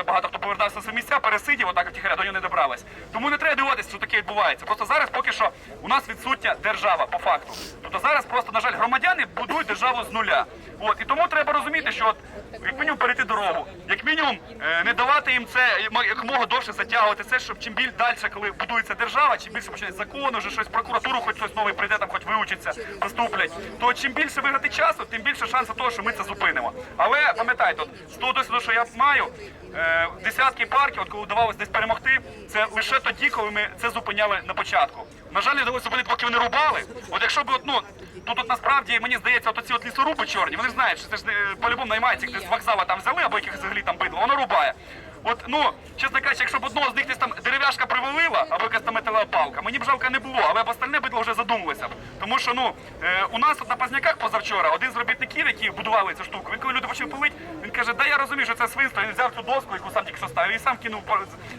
але багато хто повертався на свої місця, пересидів, отак втіхаря, до нього не добралась. Тому не треба дивуватися, що таке відбувається. Просто зараз поки що у нас відсутня держава по факту. Тобто зараз просто, на жаль, громадяни будують державу з нуля. От і тому треба розуміти, що от, як мінімум перейти дорогу, як мінімум е, не давати їм це якомога довше затягувати це, щоб чим більш далі, коли будується держава, чим більше почне закону, вже щось прокуратуру, хоч щось нове прийде, там хоч вивчиться, поступлять, то чим більше виграти часу, тим більше шансу того, що ми це зупинимо. Але пам'ятайте, от з того досвіду, що я маю, е, десятки парків, от коли вдавалося десь перемогти, це лише тоді, коли ми це зупиняли на початку. На жаль, не вдалося зупинити, поки вони рубали. От якщо б от, ну, тут от насправді мені здається, от оці от лісоруби чорні, вони знають, що це ж е, по-любому наймається, десь з вокзала там взяли або якихось взагалі там бидло, воно рубає. От, ну, чесно кажучи, якщо б одного з них десь там дерев'яшка привалила, або якась там металева палка, мені б жалко не було, але б остальне бидло вже задумалося б. Тому що ну е, у нас от на Пазняках позавчора один з робітників, які будували цю штуку, він коли люди почали пилити, він каже, да я розумію, що це свинство, він взяв цю доску, яку сам тільки що ставив, і сам кинув,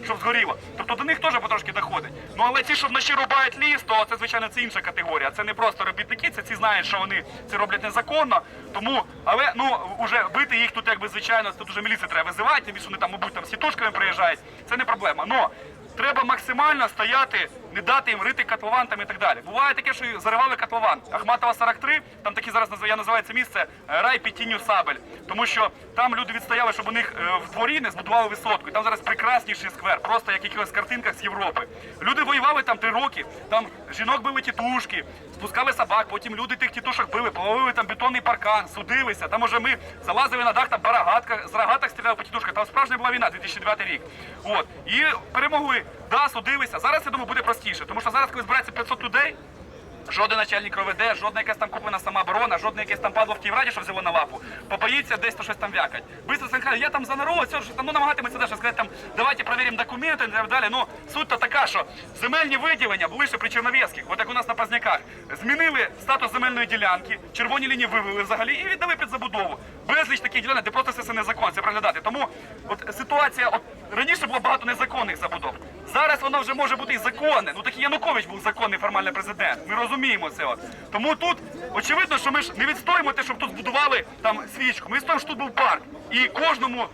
щоб згоріло. Тобто до них теж потрошки доходить. Ну але ті, що вночі рубають ліс, то це звичайно це інша категорія. Це не просто робітники, це ці знають, що вони це роблять незаконно. Тому, але ну вже бити їх тут, якби звичайно, тут уже міліція треба визивати, тим більше вони там, мабуть, там сітушками приїжджають. Це не проблема. Но треба максимально стояти, не дати їм рити котлован там і так далі. Буває таке, що заривали котлован. Ахматова 43, там такі зараз я називаю це місце е, рай під тінню сабель. Тому що там люди відстояли, щоб у них е, в дворі не збудували висотку. І там зараз прекрасніший сквер, просто як якихось картинках з Європи. Люди воювали там три роки, там жінок били тітушки, спускали собак, потім люди тих тітушок били, половили там бетонний паркан, судилися. Там уже ми залазили на дах, там барагатка, з рогаток стріляли по тітушках. Там справжня була війна, 2009 рік. От. І перемогли. Да, судилися. Зараз, я думаю, буде простіше. Тому що зараз, коли збирається 500 людей, Жоден начальник РОВД, жодна якась там куплена самооборона, жодне якесь там падло в Київраді, що взяло на лапу, побоїться десь то щось там вякать. Быстро сказати, я там за народ, все, що ну намагатиметься далі сказати там, давайте перевіримо документи і так далі. Ну, суть то така, що земельні виділення були ще при Черновецьких, от як у нас на Пазняках, змінили статус земельної ділянки, червоні лінії вивели взагалі і віддали під забудову. Безліч таких ділянок, де просто це все незаконно, це проглядати. Тому от ситуація, от раніше було багато незаконних забудов. Зараз воно вже може бути і законне. Ну такий Янукович був законний формальний президент. Ми розуміємо це. От. Тому тут очевидно, що ми ж не відстоїмо те, щоб тут збудували там свічку. Ми відстоїмо, що тут був парк. І кожному,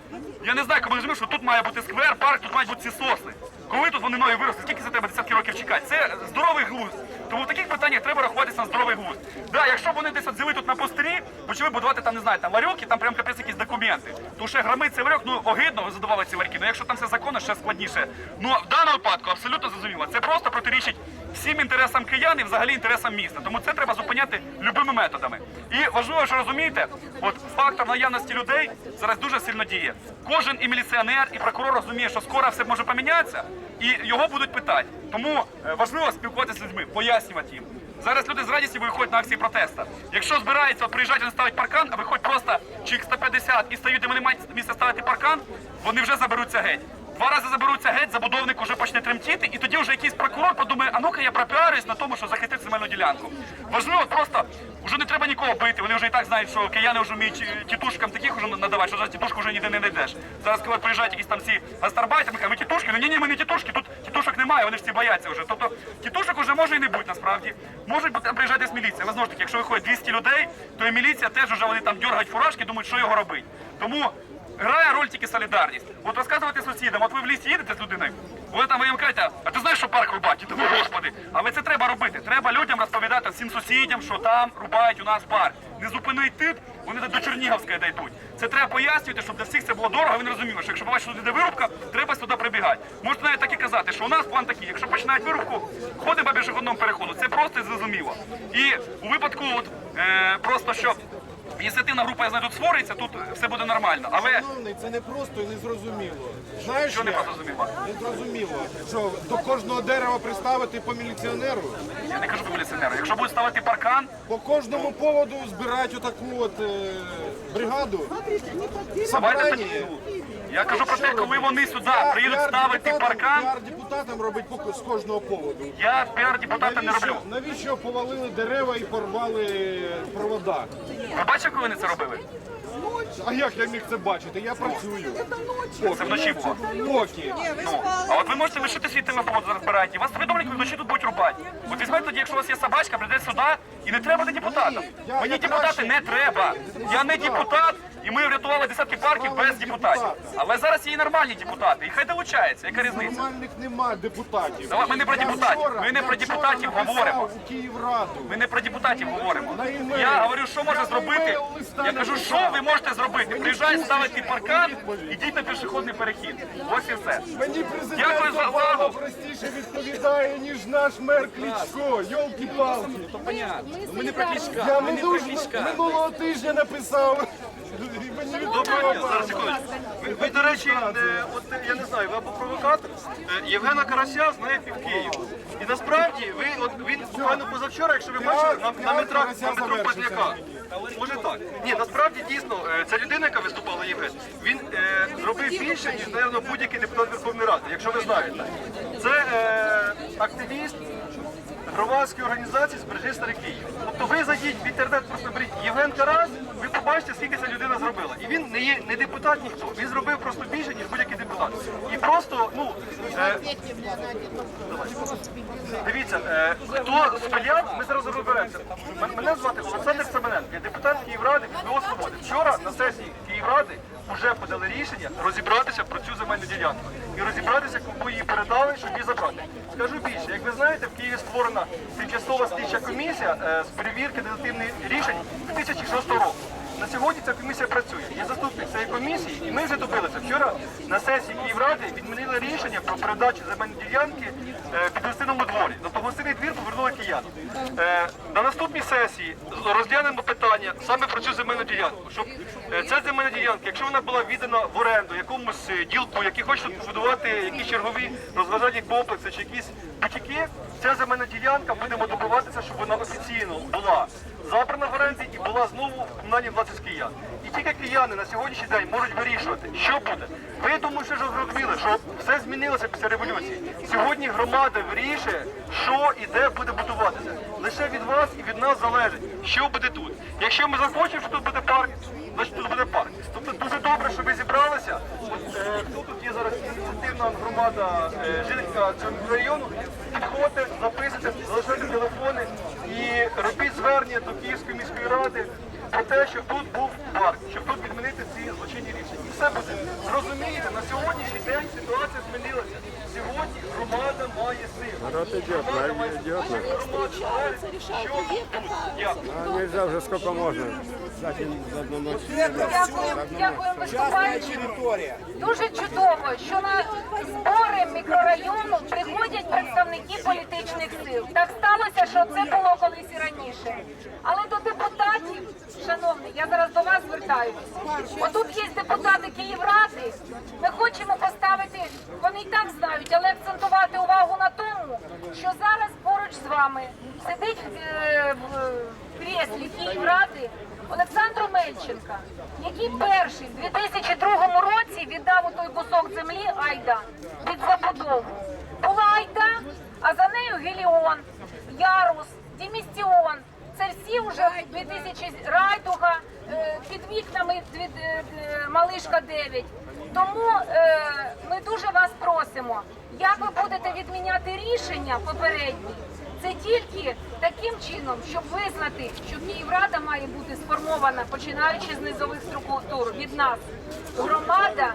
я не знаю, кому розумію, що тут має бути сквер, парк, тут мають бути ці сосни. Коли тут вони нові виросли, скільки за тебе десятки років чекати? Це здоровий глузд. Тому в таких питаннях треба рахуватися на здоровий глузд. Да, якщо б вони десь от взяли тут на пустирі, почали будувати там, не знаю, там ларьок там прям капець якісь документи. То ще громить цей ларьок, ну огидно ви задавали ці ларьки. Ну якщо там все законно, ще складніше. Ну в даному випадку абсолютно зрозуміло. Це просто протирічить всім інтересам киян і взагалі інтересам міста. Тому це треба зупиняти любими методами. І важливо, що розумієте, от фактор наявності людей зараз дуже сильно діє. Кожен і міліціонер, і прокурор розуміє, що скоро все може помінятися, і його будуть питати. Тому е, важливо спілкуватися з людьми, пояснювати їм. Зараз люди з радістю виходять на акції протесту. Якщо збирається от, приїжджати, вони ставить паркан, а виходять просто чик 150 і стають, де вони мають місце ставити паркан, вони вже заберуться геть. Два рази заберуться геть, забудовник вже почне тремтіти, і тоді вже якийсь прокурор подумає, а ну-ка я пропіарюсь на тому, що захистити земельну ділянку. Важливо просто, вже не треба нікого бити. Вони вже і так знають, що кияни вже вміють е, тітушкам таких вже надавати, що зараз тітушку вже ніде не знайдеш. Зараз, коли приїжджають якісь там всі гастарбайти, ми ви тітушки, ну ні, ні, ми не тітушки, тут тітушок немає, вони всі бояться вже. Тобто тітушок вже може і не бути насправді. Можуть бути- приїжджати з міліції. Але знову ж таки, якщо виходить 200 людей, то і міліція теж вже вони там дергають фуражки, думають, що його робити. Тому грає роль тільки солідарність. От розказувати сусідам, от ви в лісі їдете з людиною, вони там їм кажете, а ти знаєш, що парк рубать? І думаю, господи, але це треба робити. Треба людям розповідати всім сусідям, що там рубають у нас парк. Не зупинить тут, вони до Чернігівської дійдуть. Це треба пояснювати, щоб для всіх це було дорого, вони розуміли, що якщо побачиш, що іде вирубка, треба сюди прибігати. Можете навіть так і казати, що у нас план такий, якщо починають вирубку, ходимо по пішохідному переходу. Це просто зрозуміло. І у випадку, от, е, просто що ініціативна група, я знаю, тут створиться, тут все буде нормально. Але Шановний, це не просто і не зрозуміло. Знаєш, що не як? зрозуміло? Не зрозуміло, що до кожного дерева приставити по міліціонеру, Я не кажу про міліціонеру. Якщо будуть ставити паркан, по кожному поводу збирають отаку от е, бригаду. давайте Собрання. тоді. Я кажу про те, коли вони сюди приїдуть ставити паркан, Піар депутатам робить по- з кожного поводу. я піар депутата не роблю. Навіщо, навіщо повалили дерева і порвали провода? Ви бачили, коли вони це робили? А як я міг це бачити? Я працюю. Це вночі було. Поки. Ну, а от ви можете лишити свій телефон зараз збирайте. Вас повідомлять, коли вночі тут будуть рубати. От візьмете тоді, якщо у вас є собачка, прийде сюди і не треба. Я- Мені депутати не треба. Я не депутат, І ми врятували десятки парків без депутатів. Але зараз є і нормальні депутати, і хай долучаються. Яка різниця? Нормальних нема депутатів. Давай, ми не про Я депутатів, вчора- ми не я про вчора депутатів написав говоримо. У Київраду. Ми не про депутатів говоримо. На імейл. Я говорю, що може зробити. імейл листа Я кажу, що ви можете зробити. Приїжджають, ставити паркан, ідіть на пішохідний перехід. Ось і все. Мені президент Дякую за увагу. Обама простіше відповідає, ніж наш мер Кличко. Йолки-палки. Ми не про Кличка. Я минулого, минулого тижня написав. Мені. Зараз, секундочку. Ви, ви, до речі, е, от я не знаю, ви або провокатор. Е, Євгена Карася знає пів Києва. І насправді ви, от він буквально позавчора, якщо ви бачили, на, на метрах на метро. Позняка. Може так. Ні, насправді дійсно, е, ця людина, яка виступала Євген, він е, зробив більше, ніж, напевно, будь-який депутат Верховної Ради, якщо ви знаєте. Це е, активіст громадської організації «Збережи старий Київ». Тобто ви зайдіть в інтернет, просто беріть Євген Карас, ви побачите, скільки ця людина зробила. І він не є не депутат ніхто. Він зробив просто більше, ніж будь-який депутат. І просто, ну, е, дивіться, е, хто спиляв, ми зараз розберемося. М- Мене звати Олександр Семененко, я депутат Київради від ВО «Свободи». Вчора на сесії Київради вже подали рішення розібратися про цю земельну ділянку і розібратися, кому її передали, щоб її забрати. Скажу більше, як ви знаєте, в Києві створена тимчасова слідча комісія е, з перевірки дезактивних рішень 2006 року. На сьогодні ця комісія працює. Я заступник цієї комісії, і ми вже добилися. Вчора на сесії Київради відмінили рішення про передачу земельної ділянки е, під гостинному дворі. Тобто гостинний двір повернули киянам. Е, на наступній сесії розглянемо питання саме про цю земельну ділянку. Щоб ділянка, якщо вона була віддана в оренду якомусь е, ділку, який хочуть побудувати якісь чергові розважальні комплекси чи якісь бутіки, ця земельна ділянка будемо добиватися, щоб вона офіційно була забрана в оренді і була знову в комунальній власності киян. І тільки кияни на сьогоднішній день можуть вирішувати, що буде. Ви думаю, що зрозуміли, що все змінилося після революції. Сьогодні громада вирішує, що і де буде будуватися. Лише від вас і від нас залежить, що буде тут. Якщо ми захочемо, що тут буде парк, значить тут буде парк. Тобто дуже добре, що ви зібралися. От, е, тут є зараз ініціативна громада е, жителька цього мікрорайону, підходьте, записуйте, залишайте телефони і робіть звернення до Київської міської ради про те, щоб тут був парк, щоб тут відмінити ці злочинні буде. Зрозумієте, на сьогоднішній день ситуація змінилася. Сьогодні громада має силу. Громада має силу. Громада знає, що. Дякую. А нельзя уже сколько можно. Затем за одну ночь. Дякую, дякую виступаючим. Дуже чудово, що на збори мікрорайону приходять представники політичних сил. Так сталося, що це було колись і раніше. Але до шановні, я зараз до вас звертаюся. Отут є депутати Київради. Ми хочемо поставити, вони і так знають, але акцентувати увагу на тому, що зараз поруч з вами сидить е, в кріслі Київради Олександру Мельченка, який перший в 2002 році віддав у той кусок землі Айда під забудову. Була Айда, а за нею Геліон, Ярус, Дімістіон. Всі вже 2000 райдуга е, під вікнами е, е, Малишка 9. Тому ми дуже вас просимо, як ви будете відміняти рішення попередні, це тільки таким чином, щоб визнати, що Київрада має бути сформована, починаючи з низових структур від нас, громада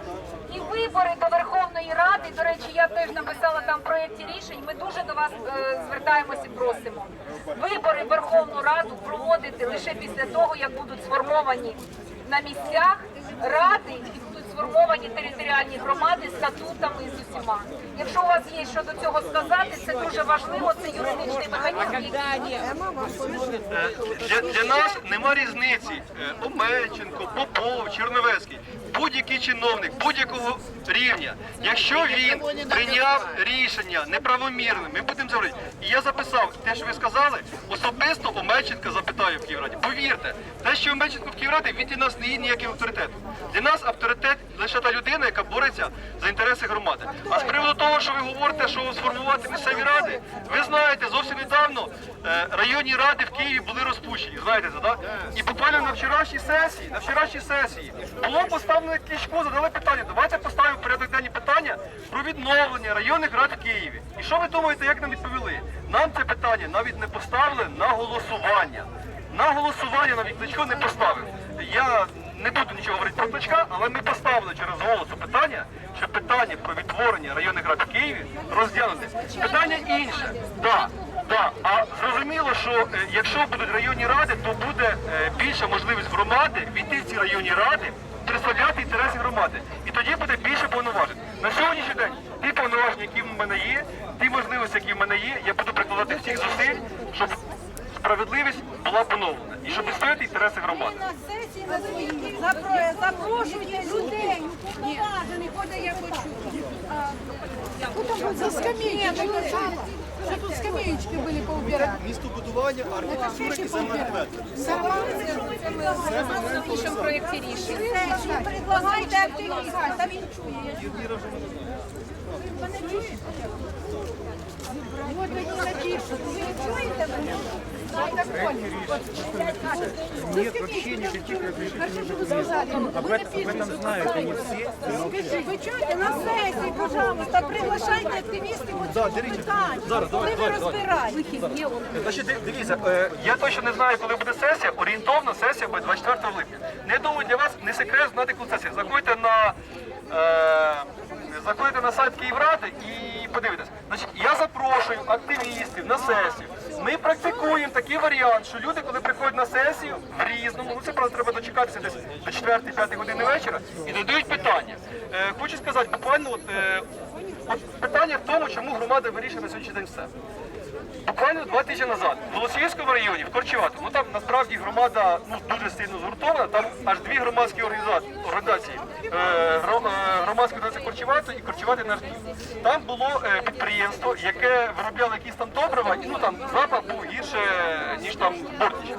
і вибори до Верховної Ради. До речі, я теж написала там в проєкті рішень. Ми дуже до вас е, звертаємося і просимо. Вибори Верховну Раду проводити лише після того, як будуть сформовані на місцях ради сформовані територіальні громади з статутами з усіма. Якщо у вас є що до цього сказати, це дуже важливо. Це юридичний механізм. який- Е, Для, для нас нема різниці. Е, Омельченко, Попов, Черновецький, будь-який чиновник, будь-якого рівня. Якщо він прийняв рішення неправомірне, ми будемо говорити. І я записав те, що ви сказали, особисто Омельченка запитаю в Київраді. Повірте, те, що Омельченко в Київраді, він для нас не є ніяким авторитетом. Для нас авторитет лише та людина, яка бореться за інтереси громади. А з приводу того, що ви говорите, що сформувати місцеві ради, ви знаєте, зовсім недавно е, районні ради в Києві були розпущені. Знаєте це, так? І буквально на вчорашній сесії, на вчорашній сесії було поставлено Кличко, задали питання. Давайте поставимо порядок денні питання про відновлення районних рад в Києві. І що ви думаєте, як нам відповіли? Нам це питання навіть не поставили на голосування. На голосування навіть Кличко не поставив. Я не буду нічого говорити про Кличка, але ми поставили через голосу питання, що питання про відтворення районних рад в Києві розглянути. Питання інше. Да, да. А зрозуміло, що е, якщо будуть районні ради, то буде е, більша можливість громади війти в ці районні ради, представляти інтереси громади. І тоді буде більше повноважень. На сьогоднішній день ті повноваження, які в мене є, ті можливості, які в мене є, я буду прикладати всіх зусиль, щоб справедливість була поновлена і щоб відстояти інтереси громади. на сесії на своїй запрошуйте людей, уповноважених, ходе я хочу. Тут за лежало, що тут скамеечки були поубирати. Містобудування, архітектура і землеробітництво. Пишемо в проєкті рішення. Предлагайте активістам, та він чує. Мене чуєте? От мені напишуть, ви чуєте? мене? Нет, вообще никаких Об этом знают они все. Скажи, ви чуєте на сесії, пожалуйста, приглашайте активістів у цьому питанні. Коли ви розбираєте. Значить, див- дивіться, я точно не знаю, коли буде сесія. Орієнтовно сесія буде 24 липня. Не думаю, для вас не секрет знати, коли сесія. Заходьте на е, на сайт Київради і подивитесь. Значить, я запрошую активістів на сесію. Ми практикуємо такий варіант, що люди, коли приходять на сесію в різному, ну це правда треба дочекатися десь до 4-5 години вечора і додають питання. Е, хочу сказати, буквально от, е, от питання в тому, чому громада вирішила на сьогоднішній день все. Буквально два тижні назад в Голосіївському районі, в Корчеватому, ну там насправді громада ну, дуже сильно згуртована, там аж дві громадські організації, е, е, громадська організація Корчевату і Корчевати наш. Там було е, підприємство, яке виробляло якісь там добрива, і ну там запах був гірше, ніж там Бортніч.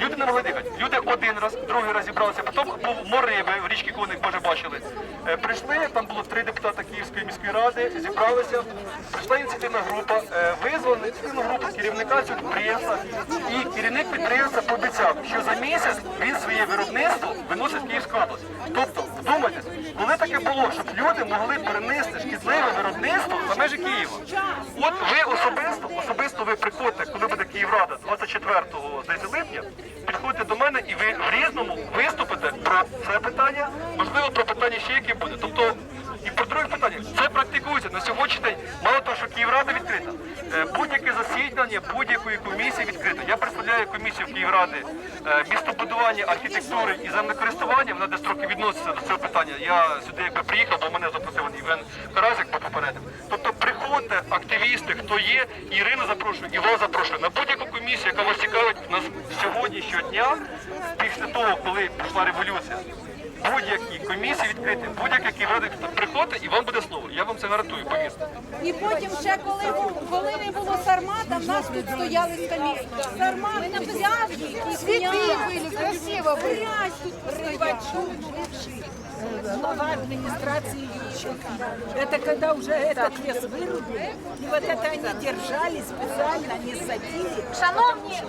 Люди не могли дихати. Люди один раз, другий раз зібралися, потім був мориби в річці Коник, може бачили. Е, прийшли, там було три депутата Київської міської ради, зібралися, прийшла ініціативна група, е, визвали ініціативну групу керівника цього підприємства. І керівник підприємства пообіцяв, що за місяць він своє виробництво виносить в Київську область. Тобто, вдумайтесь, коли таке було, щоб люди могли перенести шкідливе виробництво за межі Києва. От ви особисто, особисто ви приходьте, коли буде Київрада 24 здається, липня, підходьте до мене і ви в різному виступите про це питання, можливо, про питання ще які буде. Тобто, і про друге питання. Це практикується на сьогоднішній день. Мало того, що Київрада відкрита, е, будь-яке засідання будь-якої комісії відкрите. Я представляю комісію Київради е, містобудування, архітектури і землекористування. Вона де строки відноситься до цього питання. Я сюди якби приїхав, бо мене запросив Іван Каразик по попередив. Приходьте, активісти, хто є, і Ірину запрошую, і вас запрошую на будь-яку комісію, яка вас цікавить. У нас сьогодні щодня, після того, коли пішла революція, будь-які комісії відкриті, будь-яка Київрада приходьте і вам буде слово. Я вам це гарантую, повірте. І потім ще коли, коли не було сармата, в нас тут стояли скамейки. Сармат взяв світи красиво. Грязь тут постояла глава администрации Ющенко. Это когда уже этот лес вырубили, и вот это они держали специально, они садили. Шановні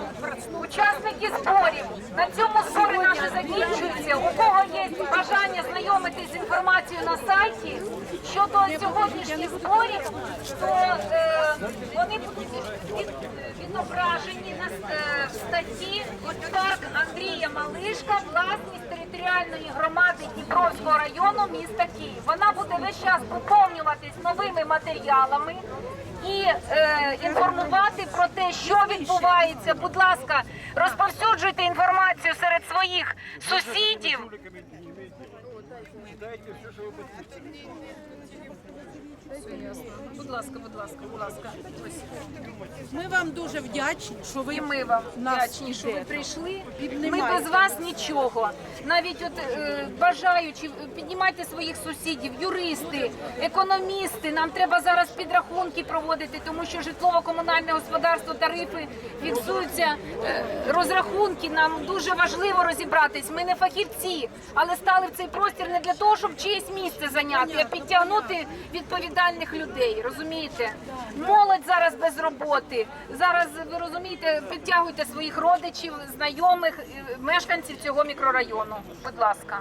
учасники зборів, на цьому збори наші закінчуються. У кого є бажання знайомитись з інформацією на сайті щодо сьогоднішніх зборів, то е, вони будуть від- відображені на е, в статті парк Андрія Малишка, власність територіальної громади Дніпровського району міста Київ. Вона буде весь час поповнюватись новими матеріалами і е, інформувати про те, що відбувається. Будь ласка, розповсюджуйте інформацію серед своїх сусідів. Будь ласка, будь ласка, будь ласка. Ось. Мы вам дуже вдячні, що ви І ми вам вдячні, що ви прийшли. Ми без вас нічого. Навіть от е, бажаючи, піднімайте своїх сусідів, юристи, економісти. Нам треба зараз підрахунки проводити, тому що житлово-комунальне господарство, тарифи фіксуються, е, розрахунки. Нам дуже важливо розібратись. Ми не фахівці, але стали в цей простір не для того, щоб чиєсь місце зайняти, а підтягнути відповідальних людей. Розумієте? Молодь зараз без роботи. Зараз ви розумієте, підтягуйте своїх родичів, знайомих, е, мешканців цього мікрорайону. Будь ласка.